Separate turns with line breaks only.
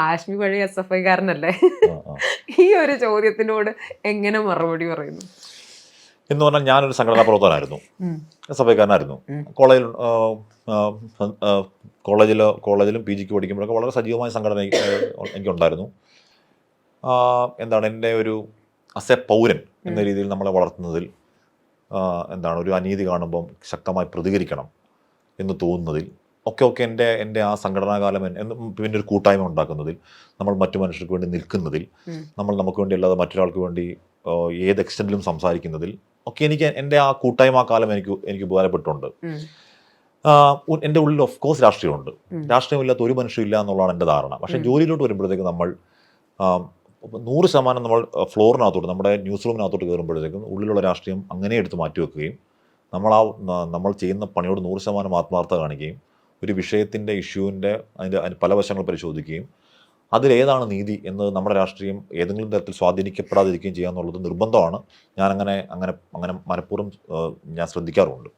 ഹാഷ്മി വഴി S F ഐക്കാരനല്ലേ. ഈ ഒരു ചോദ്യത്തിനോട് എങ്ങനെ മറുപടി പറയുന്നു?
എന്ന് പറഞ്ഞാൽ ഞാനൊരു സംഘടനാ പ്രവർത്തകനായിരുന്നു
എസ്
എഫ്
ഐക്കാരനായിരുന്നു
കോളേജിൽ കോളേജിലോ കോളേജിലും പി ജിക്ക് പഠിക്കുമ്പോഴൊക്കെ വളരെ സജീവമായ സംഘടന എനിക്കുണ്ടായിരുന്നു. എന്താണ് എന്റെ ഒരു അസ് എ പൗരൻ എന്ന രീതിയിൽ നമ്മളെ വളർത്തുന്നതിൽ എന്താണ് ഒരു അനീതി കാണുമ്പം ശക്തമായി പ്രതികരിക്കണം എന്ന് തോന്നുന്നതിൽ ഒക്കെ ഒക്കെ എന്റെ എന്റെ ആ സംഘടനാകാലം പിന്നെ ഒരു കൂട്ടായ്മ ഉണ്ടാക്കുന്നതിൽ നമ്മൾ മറ്റു മനുഷ്യർക്ക് വേണ്ടി നിൽക്കുന്നതിൽ നമ്മൾ നമുക്ക് വേണ്ടി അല്ലാതെ മറ്റൊരാൾക്ക് വേണ്ടി ഏത് എക്സ്റ്റൻഡിലും സംസാരിക്കുന്നതിൽ ഒക്കെ എനിക്ക് എന്റെ ആ കൂട്ടായ്മ കാലം എനിക്ക് എനിക്ക് ഉപകാരപ്പെട്ടുണ്ട് എന്റെ ഉള്ളിൽ ഓഫ് കോഴ്സ് രാഷ്ട്രീയമുണ്ട്.
രാഷ്ട്രീയം
രാഷ്ട്രീയമില്ലാത്ത ഒരു മനുഷ്യരില്ല ഇല്ല എന്നുള്ളതാണ് എന്റെ ധാരണ. പക്ഷേ ജോലിയിലോട്ട് വരുമ്പോഴത്തേക്ക് നമ്മൾ നൂറ് ശതമാനം നമ്മൾ ഫ്ലോറിനകത്തോട്ട് നമ്മുടെ ന്യൂസ് റൂമിനകത്തോട്ട് കയറുമ്പോഴത്തേക്കും ഉള്ളിലുള്ള രാഷ്ട്രീയം അങ്ങനെ എടുത്ത് മാറ്റി വെക്കുകയും നമ്മൾ ആ നമ്മൾ ചെയ്യുന്ന പണിയോട് നൂറ് ശതമാനം ആത്മാർത്ഥത കാണിക്കുകയും ഒരു വിഷയത്തിന്റെ ഇഷ്യൂവിന്റെ അതിന്റെ പല വശങ്ങൾ പരിശോധിക്കുകയും അതിലേതാണ് നീതി എന്ന് നമ്മുടെ രാഷ്ട്രീയം ഏതെങ്കിലും തരത്തിൽ സ്വാധീനിക്കപ്പെടാതിരിക്കുകയും ചെയ്യുക എന്നുള്ളത് നിർബന്ധമാണ്. ഞാനങ്ങനെ അങ്ങനെ അങ്ങനെ മനഃപൂർവം ഞാൻ ശ്രദ്ധിക്കാറുമുണ്ട്.